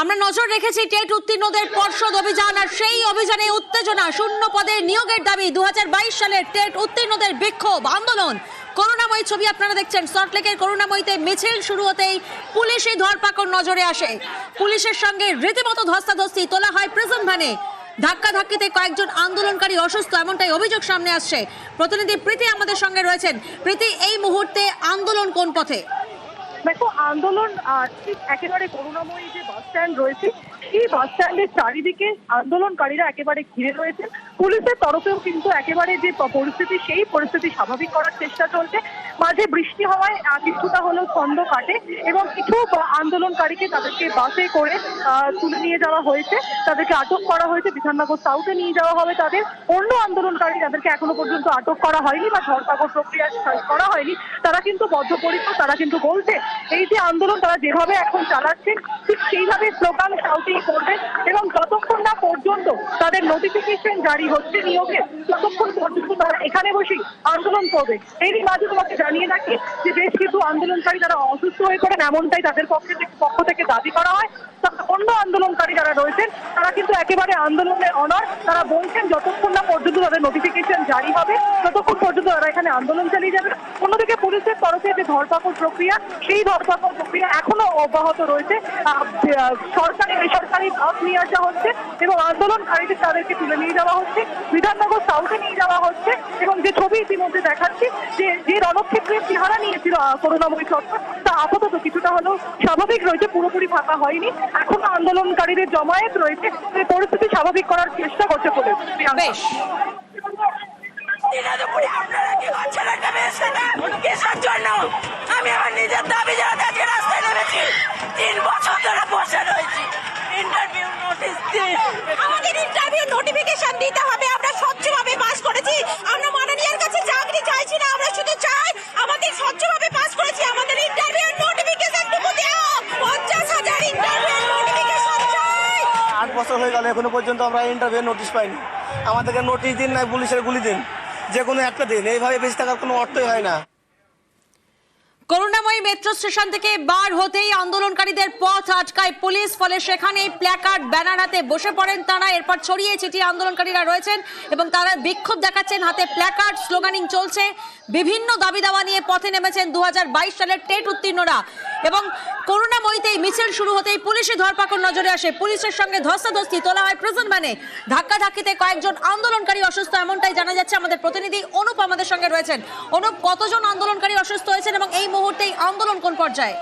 আমরা নজর রেখেছি টেট উত্তীর্ণদের পর্ষদ অভিযান আর সেই অভিযানে উত্তেজনা শূন্য পদে নিয়োগের দাবি দু হাজার বাইশ সালের টেট উত্তীর্ণদের বিক্ষোভ, আন্দোলন। করুণাময়ী ছবি আপনারা দেখছেন। সল্টলেকের করুণাময়ীতে মিছিল শুরু হতেই পুলিশি ধরপাকড় নজরে আসে। পুলিশের সঙ্গে রীতিমতো ধস্তাধস্তি তোলা হয় প্রিজন ভ্যানে ধাক্কা ধাক্কিতে কয়েকজন আন্দোলনকারী অসুস্থ, এমনটাই অভিযোগ সামনে আসছে। প্রতিনিধি প্রীতি আমাদের সঙ্গে রয়েছেন। প্রীতি, এই মুহূর্তে আন্দোলন কোন পথে? দেখো, আন্দোলন ঠিক একেবারে করুণাময়ী যে বাস স্ট্যান্ড রয়েছে, সেই বাস স্ট্যান্ডের চারিদিকে আন্দোলনকারীরা একেবারে ঘিরে রয়েছেন। পুলিশের তরফেও কিন্তু একেবারে যে পরিস্থিতি, সেই পরিস্থিতি স্বাভাবিক করার চেষ্টা চলছে। মাঝে বৃষ্টি হওয়ায় কিছুটা হলেও ছন্দ কাটে এবং কিছু আন্দোলনকারীকে তাদেরকে বাসে করে তুলে নিয়ে যাওয়া হয়েছে। তাদেরকে আটক করা হয়েছে। বিধাননগর সাউথে নিয়ে যাওয়া হবে তাদের। অন্য আন্দোলনকারী যাদেরকে এখনও পর্যন্ত আটক করা হয়নি বা ধরপাকড় প্রক্রিয়া করা হয়নি। তারা কিন্তু বদ্ধপরিকর, তারা কিন্তু বলছে, এই যে আন্দোলন তারা যেভাবে এখন চালাচ্ছেন, ঠিক সেইভাবে স্লোগান সাউথিং করবে এবং যতক্ষণ না পর্যন্ত তাদের নোটিফিকেশন জারি হচ্ছে নিয়োগে। ততক্ষণ পর্যন্ত তারা এখানে বসেই আন্দোলন করবে। এরই মাঝে তোমাকে জানিয়ে রাখি যে বেশ কিছু আন্দোলনকারী তারা অসুস্থ হয়ে পড়েন, এমনটাই তাদের পক্ষে থেকে- পক্ষ থেকে দাবি করা হয়। অন্য আন্দোলনকারী যারা রয়েছেন, তারা কিন্তু একেবারে আন্দোলনের অনর তারা বলছেন, যতক্ষণ না পর্যন্ত তাদের নোটিফিকেশন জারি হবে, ততক্ষণ পর্যন্ত তারা এখানে আন্দোলন চালিয়ে যাবে। অন্যদিকে পুলিশের তরফে যে ধরপাকড় প্রক্রিয়া, সেই ধরপাকড় প্রক্রিয়া এখনও অব্যাহত রয়েছে। সরকারি বেসরকারি বাস নিয়ে আসা হচ্ছে এবং আন্দোলনকারীদের তাদেরকে তুলে নিয়ে যাওয়া হচ্ছে বিধাননগর সাউথে নিয়ে যাওয়া হচ্ছে এবং যে ছবি ইতিমধ্যে দেখাচ্ছি যে যে রণক্ষেত্রের চেহারা নিয়েছিল করুণাময়ী চত্বর তা আপাতত কিছুটা হলেও স্বাভাবিক রয়েছে পুরোপুরি ফাঁকা হয়নি। এখনও আন্দোলনকারীদের জমায়েত রয়েছে পরিস্থিতি স্বাভাবিক করার চেষ্টা করছে পুলিশ। প্রিয়াঙ্কা। বেশ। দিনে দুপুরে আপনারা কি করছেন একটা মেয়ের সাথে কিসের জন্য? আমি আমার নিজের দাবি জানাতে আজকে রাস্তায় নেমেছি। তিন বছর ধরে বসে রয়েছি ইন্টারভিউ নোটিশ দিন আমাদের ইন্টারভিউ দিতে হবে, আমরা স্বচ্ছভাবে করেছি। আমরা কাছে চাকরি চাইছি না, আমরা শুধু চাই আমাদের স্বচ্ছভাবে করেছি। আমাদের ইন্টারভিউ নোটিফিকেশন টুকু পঞ্চাশ হাজার আট বছর হয়ে গেল, এখনও পর্যন্ত আমরা ইন্টারভিউ নোটিশ পাইনি। আমাদেরকে নোটিশ দিন না পুলিশের গুলি দিন। যে কোনো একটা দিন, এইভাবে বেশি থাকার কোনো অর্থই হয় না। করুণাময়ী মেট্রো স্টেশন থেকে বার হতেই আন্দোলনকারীদের পথ আটকায় পুলিশ, ফলে সেখানেই প্ল্যাকার্ড ব্যানার হাতে বসে পড়েন তারা। এরপর ছড়িয়ে ছিটিয়ে আন্দোলনকারীরা রয়েছেন এবং তারা বিক্ষোভ দেখাচ্ছেন। হাতে প্ল্যাকার্ড স্লোগানিং চলছে। বিভিন্ন দাবি দাওয়া নিয়ে পথে নেমেছেন দু হাজার বাইশ সালের টেট উত্তীর্ণরা। এবং করুণাময়ীতে মিছিল শুরু হতেই পুলিশে ধরপাকড় নজরে আসে। পুলিশের সঙ্গে ধস্তাধস্তি তোলা হয় প্রেজেন্ট ভ্যানে ধাক্কাধাক্কিতে কয়েকজন আন্দোলনকারী অসুস্থ, এমনটাই জানা যাচ্ছে আমাদের প্রতিনিধি অনুপ আমাদের সঙ্গে রয়েছেন। অনুপ, কতজন আন্দোলনকারী অসুস্থ হয়েছেন এবং এই মুহূর্তেই আন্দোলন কোন পর্যায়ে?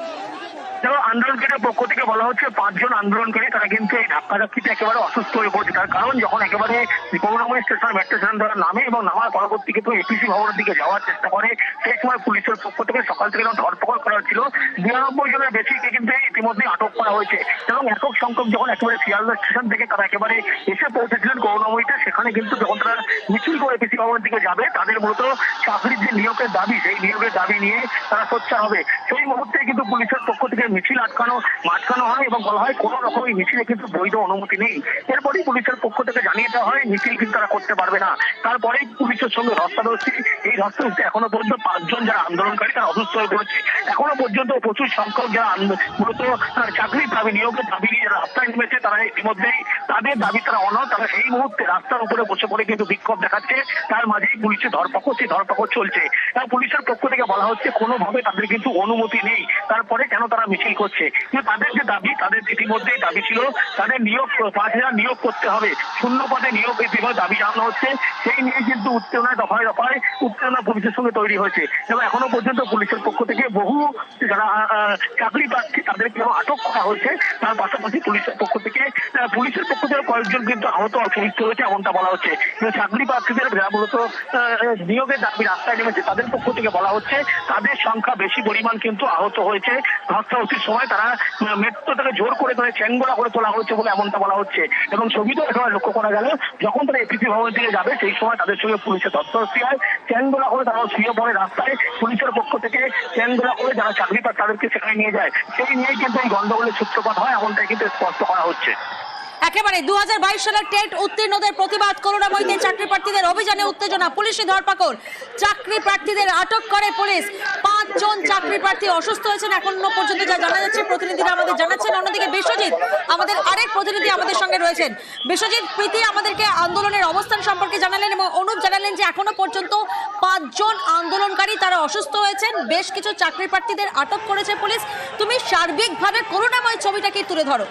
দেখো আন্দোলনকারীদের পক্ষ থেকে বলা হচ্ছে পাঁচজন আন্দোলনকারী তারা কিন্তু এই ধাক্কাধাক্কিতে একেবারে অসুস্থ হয়ে পড়ছে। তার কারণ যখন একেবারে করুণাময়ী স্টেশন মেট্রো স্টেশন তারা নামে এবং নামার পরবর্তী কিন্তু এপিসি ভবনের দিকে যাওয়ার চেষ্টা করে, সেই সময় পুলিশের পক্ষ থেকে সকাল থেকে যখন ধরপকড় করা হচ্ছিল বিরানব্বই জনের বেশিকে কিন্তু ইতিমধ্যে আটক করা হয়েছে। এবং একক সংখ্যক যখন একেবারে শিয়ালদা স্টেশন থেকে তারা একেবারে এসে পৌঁছেছিলেন করুণাময়ীতে সেখানে কিন্তু যখন তারা মিছিল করে এপিসি ভবনের দিকে যাবে, তাদের মূলত চাকরির যে নিয়োগের দাবি, সেই নিয়োগের দাবি নিয়ে তারা সোচ্চার হবে। সেই মুহূর্তে কিন্তু পুলিশের পক্ষ থেকে মিছিল আটকানো আটকানো হয় এবং বলা হয় কোনো রকম এই মিছিলে কিন্তু বৈধ অনুমতি নেই। এরপরেই পুলিশের পক্ষ থেকে জানিয়ে দেওয়া হয়, মিছিল কিন্তু তারা করতে পারবে না। তারপরেই পুলিশের সঙ্গে ধস্তাধস্তি এই ধস্তাধস্তি এখনও পর্যন্ত পাঁচজন যারা আন্দোলনকারী তারা অসুস্থ হয়ে পড়েছে। এখনও পর্যন্ত প্রচুর সংখ্যক যারা মূলত চাকরি দাবি নিয়োগের দাবি রাস্তায় নেমেছে তারা ইতিমধ্যেই তাদের দাবি তারা অনর তারা এই মুহূর্তে রাস্তার উপরে বসে পড়ে কিন্তু বিক্ষোভ দেখাচ্ছে। তার মাঝেই পুলিশের ধরপাকড়, সেই ধরপাকড় চলছে। পুলিশের পক্ষ থেকে বলা হচ্ছে, কোনোভাবে তাদের কিন্তু অনুমতি নেই। তারপরে কেন তারা মিছিল করছে? তাদের যে দাবি, তাদের ইতিমধ্যেই দাবি ছিল, তাদের নিয়োগ পাঁচ হাজার নিয়োগ করতে হবে। শূন্য পদে নিয়োগ ইতিমধ্যে দাবি জানানো হচ্ছে। সেই নিয়ে কিন্তু উত্তেজনায় দফায় দফায় উত্তেজনা পুলিশের সঙ্গে তৈরি হয়েছে। এবং এখনও পর্যন্ত পুলিশের পক্ষ থেকে বহু যারা চাকরি প্রার্থী তাদেরকে আটক করা হয়েছে। তার পাশাপাশি পুলিশের পক্ষ থেকে পুলিশের পক্ষ থেকে কয়েকজন কিন্তু আহত অসুবিধা হয়েছে এমনটা বলা হচ্ছে। চাকরি প্রার্থীদের মূলত নিয়োগের দাবি রাস্তায় নেমেছে তাদের পক্ষ থেকে বলা হচ্ছে তাদের সংখ্যা বেশি পরিমাণ কিন্তু আহত হয়েছে। ধস্তাধস্তির সময় তারা আহ, জোর করে করে চেঙ্গোলা করে তোলা হচ্ছে বলে এমনটা বলা হচ্ছে। এবং ছবিতেও এখানে লক্ষ্য করা গেল যখন তারা এপিসি ভবনের দিকে যাবে সেই সময় তাদের সঙ্গে পুলিশের ধস্তাধস্তি হয়। চেঙ্গোলা করে তারা শুয়ে পড়ে রাস্তায়। পুলিশের পক্ষ থেকে চেঙ্গোলা করে যারা চাকরি পায় তাদেরকে সেখানে নিয়ে যায়। সেই নিয়ে কিন্তু এই গন্ডগোলের সূত্রপাত হয় এমনটাই কিন্তু স্পষ্ট করা হচ্ছে। একেবারে দু সালের টেট উত্তীর্ণদের প্রতিবাদ করুণাময়ীতে চাকরি প্রার্থীদের অভিযানে উত্তেজনা, পুলিশি ধরপাকড়। চাকরি প্রার্থীদের আটক করে পুলিশ। পাঁচজন চাকরি প্রার্থী অসুস্থ হয়েছেন, এখনও পর্যন্ত যা জানা যাচ্ছে, প্রতিনিধিরা আমাদের জানাচ্ছেন। অন্যদিকে বিশ্বজিৎ, আমাদের আরেক প্রতিনিধি আমাদের সঙ্গে রয়েছেন। বিশ্বজিৎ প্রীতি, আমাদেরকে আন্দোলনের অবস্থান সম্পর্কে জানালেন এবং অনুপ জানালেন যে এখনও পর্যন্ত পাঁচজন আন্দোলনকারী তারা অসুস্থ হয়েছেন। বেশ কিছু চাকরি প্রার্থীদের আটক করেছে পুলিশ। তুমি সার্বিকভাবে করুণাময় ছবিটাকে তুলে ধরো।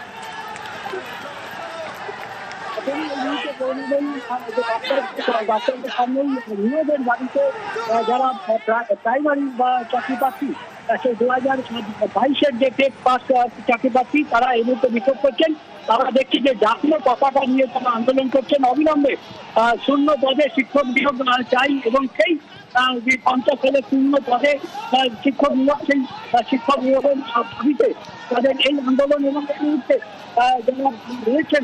ডাক্তারদের সামনে নিয়োগের বাড়িতে যারা প্রাইমারি বা চাকরি প্রার্থী দু হাজার বাইশের যে টেট পাস চাকরি প্রার্থী তারা এই মুহূর্তে বিক্ষোভ করছেন তারা দেখছি যে জাতীয় পতাকা নিয়ে তারা আন্দোলন করছেন অবিলম্বে শূন্য পদে শিক্ষক নিয়োগ চাই এবং সেই যে পঞ্চাশ সালে শূন্য পদে শিক্ষক নিয়োগ সেই শিক্ষক নিয়োগের দাবিতে তাদের এই আন্দোলন এবং এই মুহূর্তে যারা রয়েছেন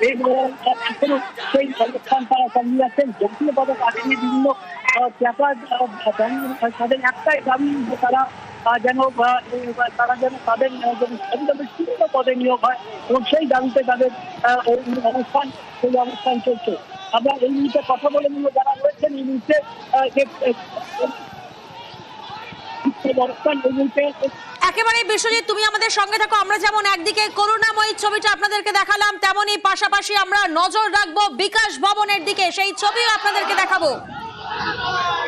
এখনও সেই অবস্থান তারা চালিয়ে যাচ্ছেন জাতীয় পতাকা আগে বিভিন্ন তাদের একটাই দাবি তারা যেন তারা যেন তাদের শূন্য পদে নিয়োগ হয় এবং সেই দাবিতে তাদের অবস্থান সেই অবস্থান চলছে আমরা এই মুহূর্তে কথা বলে নিয়ে যারা রয়েছেন, এই মুহূর্তে আহ, যে আহ, অবস্থান এই মুহূর্তে একেবারে বিশ্বজিৎ, তুমি আমাদের সঙ্গে থাকো, আমরা যেমন একদিকে করুণাময়ী ছবিটা আপনাদেরকে দেখালাম, তেমনই পাশাপাশি আমরা নজর রাখব বিকাশ ভবনের দিকে, সেই ছবিও আপনাদেরকে দেখাবো।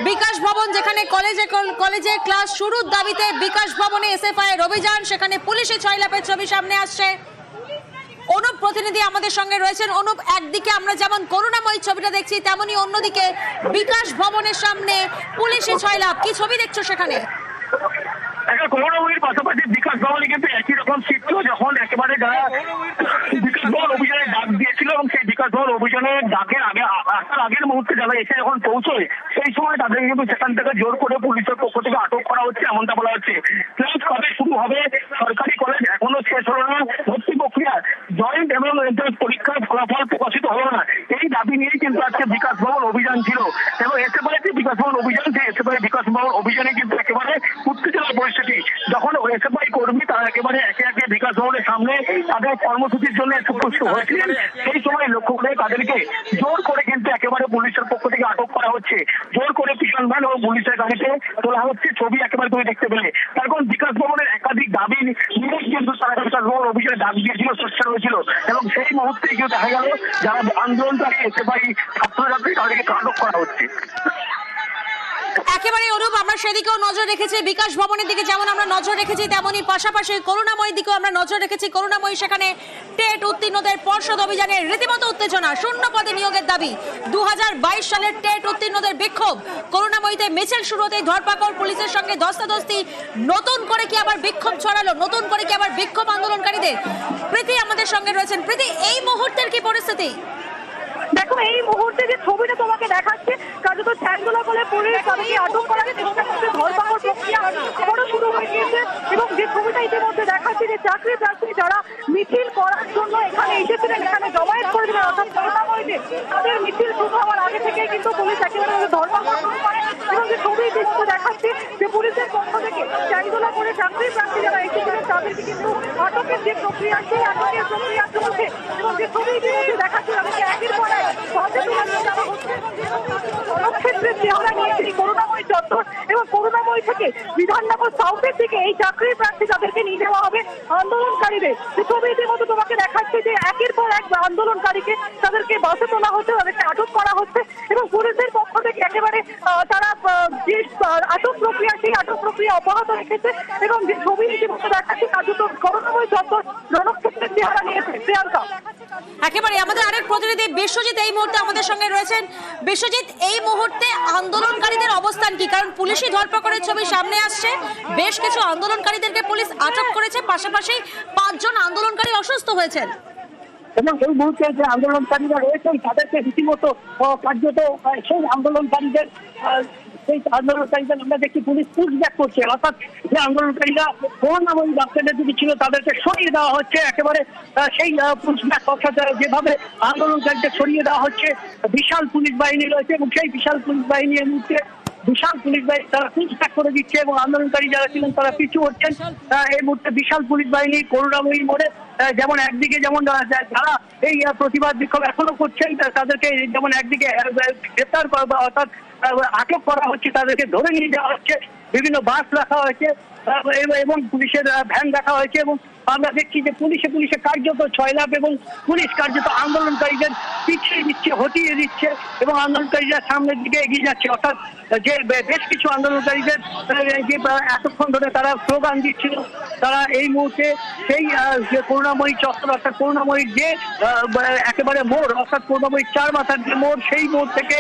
বিকাশ ভবন যেখানে কলেজে কলেজে ক্লাস শুরুর দাবিতে বিকাশ ভবনে এসএফআই এর অভিযান, সেখানে পুলিশি ছয়লাপের ছবি সামনে আসছে। অনুপ প্রতিনিধি আমাদের সঙ্গে রয়েছেন। অনুপ, একদিকে আমরা যেমন করুণাময়ী ছবিটা দেখছি তেমনি অন্যদিকে বিকাশ ভবনের সামনে পুলিশি ছয়লাপ। কি ছবি দেখছ সেখানে? একটা গৌরবীর পাশাপাশি বিকাশ ভবনে কিন্তু একই রকম চিত্র যখন একেবারে যারা বিকাশ ভবন অভিযানে ডাক দিয়েছিল ভবন অভিযানের ডাকের আগে আসার আগের মুহূর্তে যারা এসে যখন পৌঁছয় সেই সময় তাদের কিন্তু সেখান থেকে জোর করে পুলিশের পক্ষ থেকে আটক করা হচ্ছে, এমনটা বলা হচ্ছে। ক্লাস কবে শুরু হবে, সরকারি কলেজ এখনও শেষ হলো না, ভর্তি প্রক্রিয়া জয়েন্ট এবং এন্ট্রান্স পরীক্ষার ফলাফল প্রকাশিত হলো না। এই দাবি নিয়েই কিন্তু আজকে বিকাশ ভবন অভিযান ছিল। এবং এসে পরে যে বিকাশ ভবন অভিযান যে এসে পরে বিকাশ ভবন অভিযানে কিন্তু একেবারে উত্তেজনা পরিস্থিতি। যখন এসএফআই কর্মী তারা একেবারে একে একে বিকাশ ভবনের সামনে তাদের কর্মসূচির জন্য উপস্থিত হয়েছিলেন। সেই সময় লক্ষ্য করে তাদেরকে। জোর করে কিন্তু একেবারে পুলিশের পক্ষ থেকে আটক করা হচ্ছে। জোর করে কিষাণ ভ্যান এবং পুলিশের গাড়িতে তোলা হচ্ছে ছবি একেবারে তুমি দেখতে পেলে। তার কারণ বিকাশ ভবনের একাধিক দাবি নিয়ে কিন্তু তারা বিকাশ ভবন অভিযানে ডাক দিয়েছিল চেষ্টা হয়েছিল। এবং সেই মুহূর্তে কিন্তু দেখা গেল, যারা আন্দোলনকারী এসএফআই ছাত্রছাত্রী, তাদেরকে আটক করা হচ্ছে। একেবারে অনুপ, আমরা সেদিকেও নজর রেখেছি। বিকাশ ভবনের দিকে যেমন আমরা নজর রেখেছি, তেমনই পাশাপাশি করুণাময়ীর দিকেও আমরা নজর রেখেছি। করুণাময়ী সেখানে টেট উত্তীর্ণদের পর্ষদ অভিযানে রীতিমতো উত্তেজনা, শূন্য পদে নিয়োগের দাবি। দু হাজার বাইশ সালের টেট উত্তীর্ণদের বিক্ষোভ। করুণাময়ীতে মিছিল শুরু হতেই ধরপাকড়, পুলিশের সঙ্গে ধস্তাধস্তি নতুন করে কি আবার বিক্ষোভ ছড়ালো? নতুন করে কি আবার বিক্ষোভ আন্দোলনকারীদের? প্রীতি আমাদের সঙ্গে রয়েছেন। প্রীতি, এই মুহূর্তের কি পরিস্থিতি? দেখো এই মুহূর্তে যে ছবিটা তোমাকে দেখাচ্ছে কার্যত ছ্যাংদোলা বলে পুলিশ তাদেরকে আটক করার চেষ্টা করছে ধরপাকড় প্রক্রিয়া আবারও শুরু হয়ে গিয়েছে এবং যে ছবিটা ইতিমধ্যে দেখাচ্ছে যে চাকরি প্রার্থী যারা মিছিল করার জন্য এখানে এসেছিলেন এখানে জমায়েত করেছিলেন অর্থাৎ করোনাময়ীতে তাদের মিছিল শুরু হওয়ার আগে থেকে কিন্তু পুলিশ একেবারে ধরপাকড় শুরু করে এবং যে ছবি ইতিমধ্যে দেখাচ্ছে যে পুলিশের পক্ষ থেকে ছ্যাংদোলা করে চাকরি প্রার্থী যারা এসেছিলেন তাদেরকে কিন্তু আটকের যে প্রক্রিয়া সেই আটকের প্রক্রিয়া চলছে এবং যে ছবি ইতিমধ্যে দেখাচ্ছে তাদেরকে একের পর এক পথে তোলা নিয়ে যাওয়া হচ্ছে এবং যে রণক্ষেত্রের চেহারা নিয়েছে এই করুণাময়ী চত্বর এবং করুণাময়ী থেকে বিধাননগর সাউথের দিকে এই চাকরির প্রার্থী তাদেরকে নিয়ে যাওয়া হবে আন্দোলনকারীদের। যে ইতিমধ্যে তোমাকে দেখাচ্ছে যে একের পর এক আন্দোলনকারীকে তাদেরকে বাসে তোলা হচ্ছে, তাদেরকে আটক করা হচ্ছে এবং পুলিশের পক্ষ থেকে একেবারে তারা যে আটক প্রক্রিয়া, সেই আটক প্রক্রিয়া অব্যাহত রেখেছে এবং যে ছবি ইতিমধ্যে দেখাচ্ছে কার্যত করুণাময়ী চত্বর রণক্ষেত্রের চেহারা নিয়েছে প্রিয়াঙ্কা। একেবারে আমাদের আরেক প্রতিনিধি বিশ্বজিৎ এই মুহূর্তে আমাদের সঙ্গে রয়েছেন। বিশ্বজিৎ, এই মুহূর্তে আন্দোলনকারীদের অবস্থান কি? কারণ পুলিশি ধরপাকড়ের ছবি সামনে আসছে। বেশ কিছু আন্দোলনকারীদেরকে পুলিশ আটক করেছে। পাশাপাশি পাঁচজন আন্দোলনকারী অসুস্থ হয়েছেন। এবং এই মুহূর্তে যে আন্দোলনকারীরা রয়েছেন, তাদেরকে রীতিমতো কার্যত সেই আন্দোলনকারীদের সেই আন্দোলনকারীদের আমরা দেখছি পুলিশ পুশব্যাক করছে। অর্থাৎ যে আন্দোলনকারীরা করুণাময়ী বাচ্চাদের যদি ছিল, তাদেরকে সরিয়ে দেওয়া হচ্ছে। একেবারে সেই পুশব্যাক অর্থাৎ যেভাবে আন্দোলনকারীদের সরিয়ে দেওয়া হচ্ছে, বিশাল পুলিশ বাহিনী রয়েছে এবং সেই বিশাল পুলিশ বাহিনী এই মুহূর্তে বিশাল পুলিশ বাহিনী তারা পুশব্যাক করে দিচ্ছে এবং আন্দোলনকারী যারা ছিলেন তারা পিছু হচ্ছেন। এই মুহূর্তে বিশাল পুলিশ বাহিনী করুণাময়ী মোড়ে যেমন একদিকে যেমন যারা এই প্রতিবাদ বিক্ষোভ এখনও করছেন তাদেরকে যেমন একদিকে গ্রেপ্তার করা অর্থাৎ আটক করা হচ্ছে, তাদেরকে ধরে নিয়ে যাওয়া হচ্ছে। বিভিন্ন বাস রাখা হয়েছে এবং পুলিশের ভ্যান রাখা হয়েছে এবং আমরা দেখছি যে পুলিশে পুলিশে কার্যত ছয় লাভ এবং পুলিশ কার্যত আন্দোলনকারীদের পিছিয়ে দিচ্ছে, হটিয়ে দিচ্ছে এবং আন্দোলনকারীরা সামনের দিকে এগিয়ে যাচ্ছে। অর্থাৎ যে বেশ কিছু আন্দোলনকারীদের যে এতক্ষণ ধরে তারা স্লোগান দিচ্ছিল, তারা এই মুহূর্তে সেই যে করুণাময়ী চত্বর, অর্থাৎ করুণাময়ীর যে একেবারে মোড়, অর্থাৎ করুণাময়ীর চার মাথার যে মোড়, সেই মোড় থেকে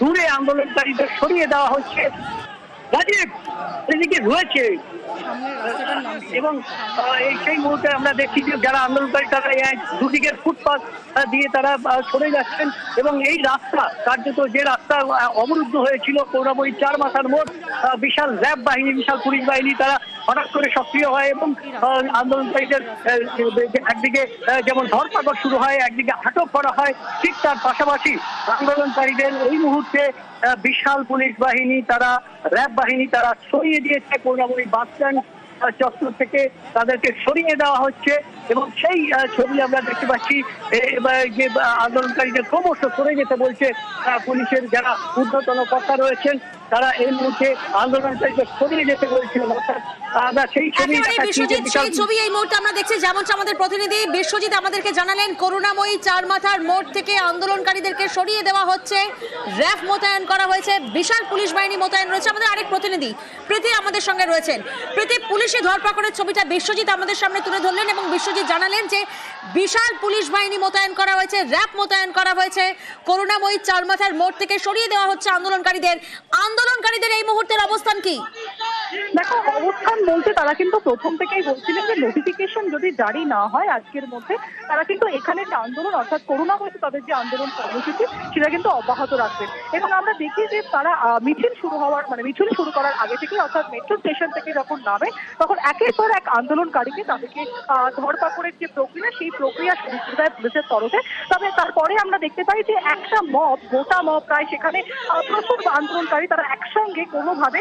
দূরে আন্দোলনকারীদের সরিয়ে দেওয়া হচ্ছে। এদিকে রয়েছে? এবং এই সেই মুহূর্তে আমরা দেখছি যে যারা আন্দোলনকারী, তারা দুদিকে ফুটপাথ দিয়ে তারা সরে যাচ্ছেন এবং এই রাস্তা, কার্যত যে রাস্তা অবরুদ্ধ হয়েছিল কৌরাবই চার মাথার মোট বিশাল র্যাব বাহিনী, বিশাল পুলিশ বাহিনী, তারা হঠাৎ করে সক্রিয় হয় এবং আন্দোলনকারীদের একদিকে যেমন ধরপাকড় শুরু হয়, একদিকে আটক করা হয়, ঠিক তার পাশাপাশি আন্দোলনকারীদের এই মুহূর্তে বিশাল পুলিশ বাহিনী তারা, র্যাব বাহিনী তারা সরিয়ে দিয়েছে, করুণাময়ী বাস স্ট্যান্ড চত্বর থেকে তাদেরকে সরিয়ে দেওয়া হচ্ছে এবং সেই ছবি আমরা দেখতে পাচ্ছি যে, আন্দোলনকারীদের ক্রমশ সরে যেতে বলছে পুলিশের যারা ঊর্ধ্বতন কর্তা রয়েছেন তারা এই মুহূর্তে আন্দোলনকারীদের সরিয়ে যেতে বলছিলেন অর্থাৎ আমরা সেই ছবি একেবারে দেখাচ্ছি যে বিশ্বজিৎ বিশাল সেই ছবি এই মুহূর্তে আমরা দেখছি। যেমনটা আমাদের প্রতিনিধি বিশ্বজিৎ আমাদেরকে জানালেন করুণাময়ী চার মাথার মোড় থেকে আন্দোলনকারীদেরকে সরিয়ে দেওয়া হচ্ছে। র্যাফ মোতায়েন করা হয়েছে। বিশাল পুলিশ বাহিনী মোতায়েন রয়েছে। আমাদের আরেক প্রতিনিধি প্রীতি আমাদের সঙ্গে রয়েছেন। প্রীতি পুলিশে ধরপাকড়ের ছবিটা বিশ্বজিৎ আমাদের সামনে তুলে ধরলেন এবং বিশ্বজিৎ জানালেন যে বিশাল পুলিশ বাহিনী মোতায়েন করা হয়েছে র্যাব মোতায়েন করা হয়েছে। করুণাময়ী চার মাথার মোড় থেকে সরিয়ে দেওয়া হচ্ছে আন্দোলনকারীদের। আন্দোলনকারীদের এই মুহূর্তের অবস্থান কি? দেখো অবস্থান বলতে তারা কিন্তু প্রথম থেকেই বলছিলেন যে নোটিফিকেশন যদি জারি না হয় আজকের মধ্যে, তারা কিন্তু এখানে যে আন্দোলন, অর্থাৎ করোনা হয়েছে তাদের যে আন্দোলন কর্মসূচি, সেটা কিন্তু অব্যাহত রাখবেন এবং আমরা দেখি যে তারা মিছিল শুরু হওয়ার মানে মিছিল শুরু করার আগে থেকে অর্থাৎ মেট্রো স্টেশন থেকে যখন নামে, তখন একের পর এক আন্দোলনকারীকে তাদেরকে ধরপাকড়ের যে প্রক্রিয়া, সেই প্রক্রিয়া শুরু করে দেয় পুলিশের তরফে। তবে তারপরে আমরা দেখতে পাই যে একটা মব, গোটা মব প্রায় সেখানে প্রচুর আন্দোলনকারী তারা একসঙ্গে কোনোভাবে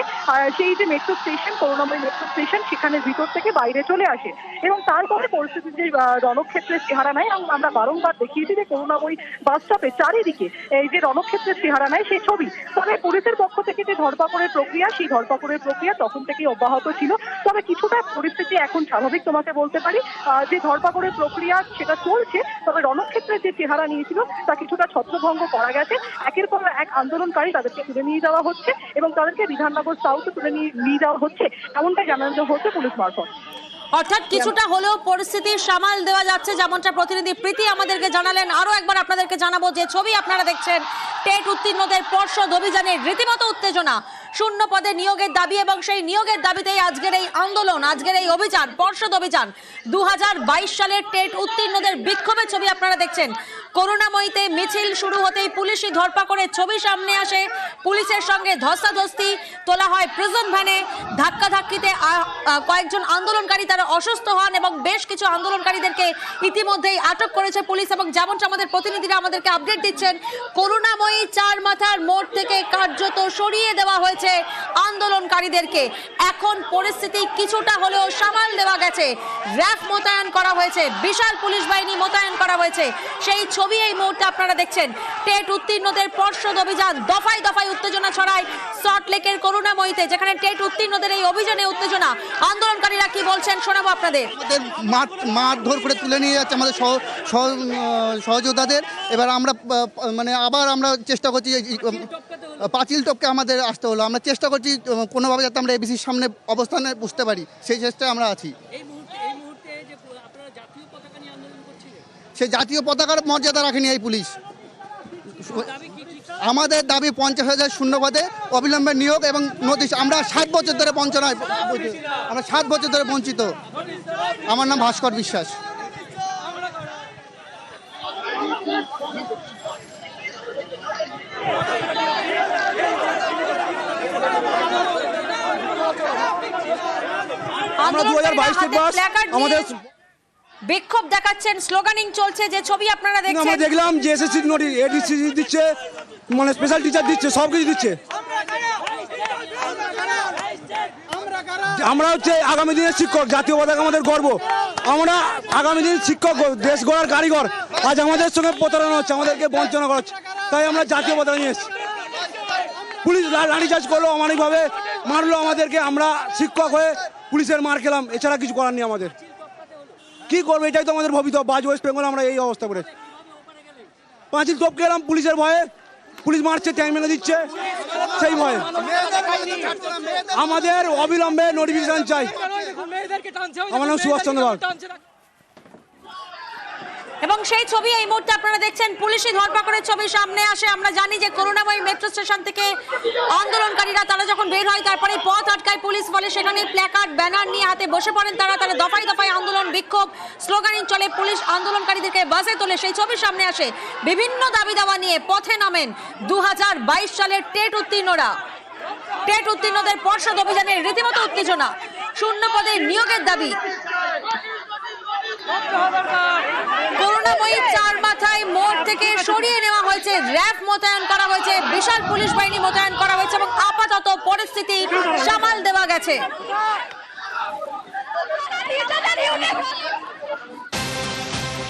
সেই যে metro station Karunamoy metro station সেখানে ভিতর থেকে বাইরে চলে আসে। এবং তারপরে পরিস্থিতি যে রণক্ষেত্রের চেহারা নেয় এবং আমরা বারংবার দেখিয়েছি যে করুণাময়ী বাস স্টপে চারিদিকে এই যে রণক্ষেত্রের চেহারা নেয় সেই ছবি। তবে পুলিশের পক্ষ থেকে যে ধরপাকড়ের প্রক্রিয়া, সেই ধরপাকড়ের প্রক্রিয়া তখন থেকেই অব্যাহত ছিল। তবে কিছুটা পরিস্থিতি এখন স্বাভাবিক তোমাকে বলতে পারি। যে ধরপাকড়ের প্রক্রিয়া, সেটা চলছে, তবে রণক্ষেত্রের যে চেহারা নিয়েছিল, তা কিছুটা ছত্রভঙ্গ করা গেছে। একের পর এক আন্দোলনকারী তাদেরকে তুলে নিয়ে যাওয়া হচ্ছে এবং তাদেরকে বিধাননগর সাউথে তুলে নিয়ে নিয়ে যাওয়া হচ্ছে এমনটাই জানানো হচ্ছে পুলিশ মারফত। অর্থাৎ কিছুটা হলেও পরিস্থিতি সামাল দেওয়া যাচ্ছে, যেমনটা প্রতিনিধি প্রীতি আমাদেরকে জানালেন। আরও একবার আপনাদেরকে জানাব যে ছবি আপনারা দেখছেন, টেট উত্তীর্ণদের পর্ষদ অভিযানের রীতিমতো উত্তেজনা। শূন্য পদে নিয়োগের দাবি এবং সেই নিয়োগের দাবিতেই আজকের এই আন্দোলন, আজকের এই অভিযান, পর্ষদ অভিযান। দু হাজার বাইশ সালের টেট উত্তীর্ণদের বিক্ষোভের ছবি আপনারা দেখছেন। করুণাময়ীতে মিছিল শুরু হতেই পুলিশি ধরপাকড়ের ছবি সামনে আসে। পুলিশের সঙ্গে ধস্তাধস্তি তোলা হয় প্রিজন ভ্যানে ধাক্কাধাক্কিতে কয়েকজন আন্দোলনকারী তারা অসুস্থ হন এবং বেশ কিছু আন্দোলনকারীদেরকে ইতিমধ্যেই আটক করেছে পুলিশ এবং যেমনটা আমাদের প্রতিনিধিরা আমাদেরকে আপডেট দিচ্ছেন, করুণাময়ী চার মাথার মোড় থেকে কার্যত সরিয়ে দেওয়া হয়েছে আন্দোলনকারীদেরকে। এখন পরিস্থিতি কিছুটা হলেও সামাল দেওয়া গেছে। র্যাফ মোতায়েন করা হয়েছে, বিশাল পুলিশ বাহিনী মোতায়েন করা হয়েছে। সেই ছবি এই মুহূর্তে আপনারা দেখছেন। টেট উত্তীর্ণদের পর্ষদ অভিযান দফায় দফায় উত্তেজনা ছড়ায় সল্টলেকের করুণাময়ীতে যেখানে টেট উত্তীর্ণদের এই অভিযানে উত্তেজনা। আন্দোলনকারীরা কি বলছেন শোনাবো আপনাদের? মারধর করে তুলে নিয়ে যাচ্ছে আমাদের সহ সহ- আহ, সহযোদ্ধাদের। এবার আমরা মানে আবার আমরা চেষ্টা করছি পাঁচিল টপকে আমাদের আসতে হলো। আমরা চেষ্টা করছি কোনোভাবে যাতে আমরা এবিসির সামনে অবস্থানে বুঝতে পারি। সেই চেষ্টায় আমরা আছি। সে জাতীয় পতাকার মর্যাদা রাখেনি এই পুলিশ। আমাদের দাবি পঞ্চাশ হাজার শূন্যপদে অবিলম্বে নিয়োগ এবং নোটিশ। আমরা সাত বছর ধরে বঞ্চনায় আমরা সাত বছর ধরে বঞ্চিত। আমার নাম ভাস্কর বিশ্বাস। আমরা দু হাজার বাইশ আমাদের বিক্ষোভ দেখাচ্ছেন স্লোগানিং চলছে যে ছবি আপনারা দেখছেন আমরা দেখলাম যে এসএসসি নোটিশ এডিসি দিচ্ছে মানে স্পেশাল টিচার দিচ্ছে সব কিছু দিচ্ছে। আমরা হচ্ছে আগামী দিনের শিক্ষক জাতীয় পতাকা আমাদের গর্ব। আমরা আগামী দিনের শিক্ষক দেশ গড়ার কারিগর। আজ আমাদের সঙ্গে প্রতারণা হচ্ছে আমাদেরকে বঞ্চনা করা হচ্ছে। তাই আমরা জাতীয় পতাকা নিয়ে এসেছি। পুলিশ লাঠিচার্জ করল অমানিকভাবে মারলো আমাদেরকে। আমরা শিক্ষক হয়ে পুলিশের মার খেলাম এছাড়া কিছু করার নেই আমাদের। কি করব এটাই তো আমাদের ভবিত বাজ ওয়েস্ট বেঙ্গল আমরা এই অবস্থা করে পাঁচিল টপকে গেলাম পুলিশের ভয়ে। পুলিশ মারছে ট্যাং ভেঙে দিচ্ছে। সেই ভয়ে। আমাদের অবিলম্বে নোটিফিকেশন চাই। আমার নাম সুভাষ চন্দ্র এবং সেই ছবি এই মুহূর্তে আপনারা দেখছেন, পুলিশি ধরপাকড়ের ছবি সামনে আসে। আমরা জানি যে করুণাময়ী মেট্রো স্টেশন থেকে আন্দোলনকারীরা, তারা যখন বের হয় তারপরে পথ আটকায় পুলিশ, ফলে সেখানে প্ল্যাকার্ড ব্যানার নিয়ে হাতে বসে পড়েন তারা। তারা দফায় দফায় আন্দোলন, বিক্ষোভ স্লোগানিং চলে। পুলিশ আন্দোলনকারীদেরকে বাসে তোলে। সেই ছবি সামনে আসে। বিভিন্ন দাবি দাওয়া নিয়ে পথে নামেন দু হাজার বাইশ সালের টেট উত্তীর্ণরা। টেট উত্তীর্ণদের পর্ষদ অভিযানের রীতিমতো উত্তেজনা। শূন্য পদে নিয়োগের দাবি। করুণাময়ী চার মোড় থেকে সরিয়ে নেওয়া হয়েছে। র্যাব মোতায়েন করা হয়েছে। বিশাল পুলিশ মোতায়েন করা হয়েছে এবং আপাতত পরিস্থিতি সামাল দেওয়া গেছে।